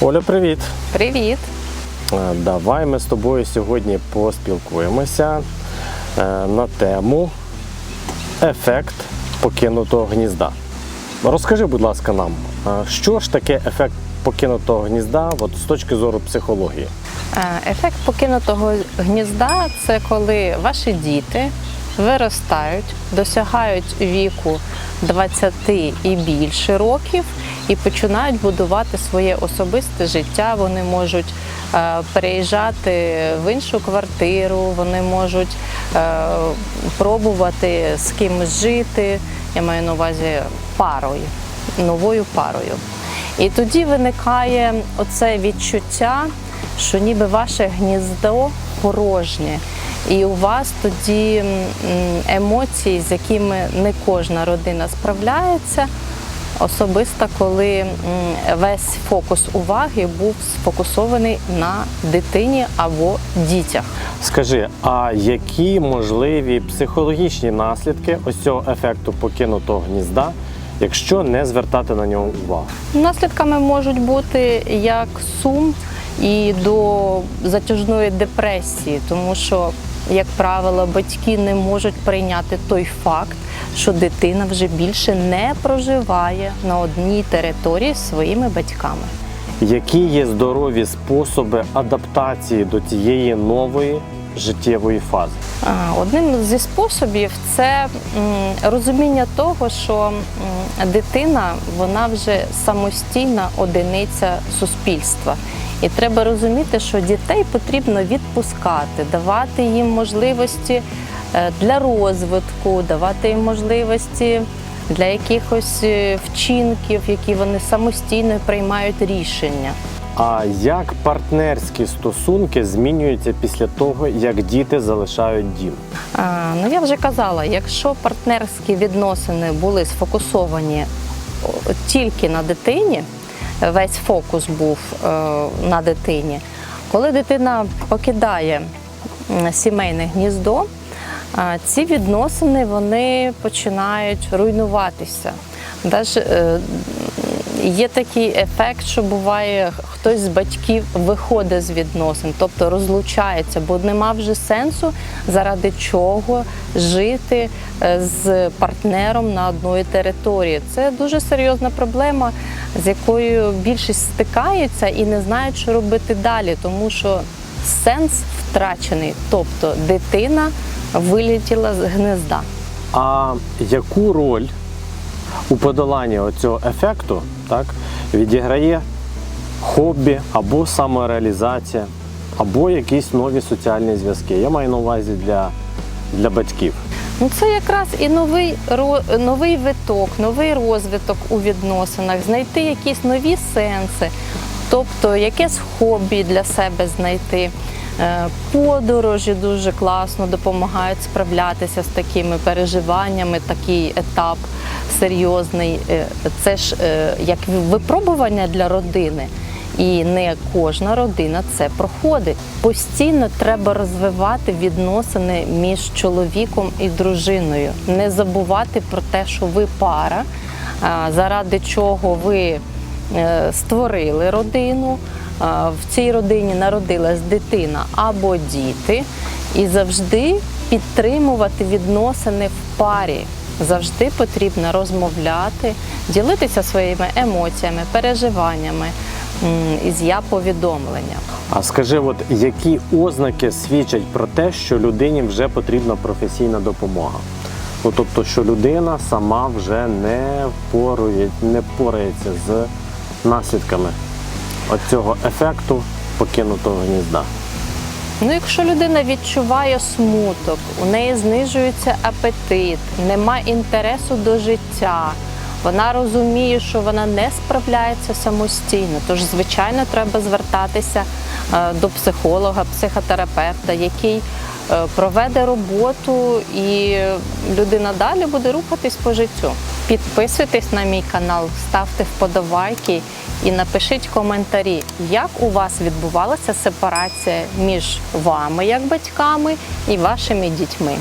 Оля, привіт! Привіт! Е, Давай ми з тобою сьогодні поспілкуємося е, на тему ефект покинутого гнізда. Розкажи, будь ласка, нам, е, що ж таке ефект покинутого гнізда от, з точки зору психології? Ефект покинутого гнізда це коли ваші діти виростають, досягають віку 20 і більше років і починають будувати своє особисте життя. Вони можуть е, переїжджати в іншу квартиру, вони можуть е, пробувати з кимось жити. Я маю на увазі парою, новою парою. І тоді виникає оце відчуття, що ніби ваше гніздо порожнє. І у вас тоді емоції, з якими не кожна родина справляється, особисто коли весь фокус уваги був сфокусований на дитині або дітях. Скажи, а які можливі психологічні наслідки ось цього ефекту покинутого гнізда, якщо не звертати на нього увагу? Наслідками можуть бути як сум і до затяжної депресії, тому що, як правило, батьки не можуть прийняти той факт, що дитина вже більше не проживає на одній території зі своїми батьками. Які є здорові способи адаптації до цієї нової життєвої фази? Одним зі способів це розуміння того, що дитина вона вже самостійна одиниця суспільства. І треба розуміти, що дітей потрібно відпускати, давати їм можливості е, для розвитку, давати їм можливості для якихось е, вчинків, які вони самостійно приймають рішення. А як партнерські стосунки змінюються після того, як діти залишають дім? А, ну я вже казала, якщо партнерські відносини були сфокусовані тільки на дитині, весь фокус був е, на дитині. Коли дитина покидає сімейне гніздо, а, ці відносини вони починають руйнуватися. Даже, е, Є такий ефект, що буває, хтось з батьків виходить з відносин, тобто розлучається, бо нема вже сенсу, заради чого жити е, з партнером на одній території. Це дуже серйозна проблема, з якою більшість стикається і не знають, що робити далі, тому що сенс втрачений, тобто дитина вилетіла з гнезда. А яку роль у подоланні цього ефекту так, відіграє хобі або самореалізація, або якісь нові соціальні зв'язки? Я маю на увазі для, для батьків. Ну, це якраз і новий новий виток, новий розвиток у відносинах, знайти якісь нові сенси, тобто якесь хобі для себе знайти. Е, Подорожі дуже класно допомагають справлятися з такими переживаннями, такий етап серйозний. Е, Це ж е, як випробування для родини. І не кожна родина це проходить. Постійно треба розвивати відносини між чоловіком і дружиною, не забувати про те, що ви пара, заради чого ви е, створили родину. В цій родині народилась дитина або діти, і завжди підтримувати відносини в парі. Завжди потрібно розмовляти, ділитися своїми емоціями, переживаннями із я повідомлення. А скажи, от які ознаки свідчать про те, що людині вже потрібна професійна допомога? Ну, тобто, що людина сама вже не впорує, не впорається з наслідками цього ефекту покинутого гнізда. Ну, якщо людина відчуває смуток, у неї знижується апетит, нема інтересу до життя, вона розуміє, що вона не справляється самостійно. Тож, звичайно, треба звертатися е, до психолога, психотерапевта, який е, проведе роботу і людина далі буде рухатись по життю. Підписуйтесь на мій канал, ставте вподобайки і напишіть коментарі, як у вас відбувалася сепарація між вами як батьками і вашими дітьми.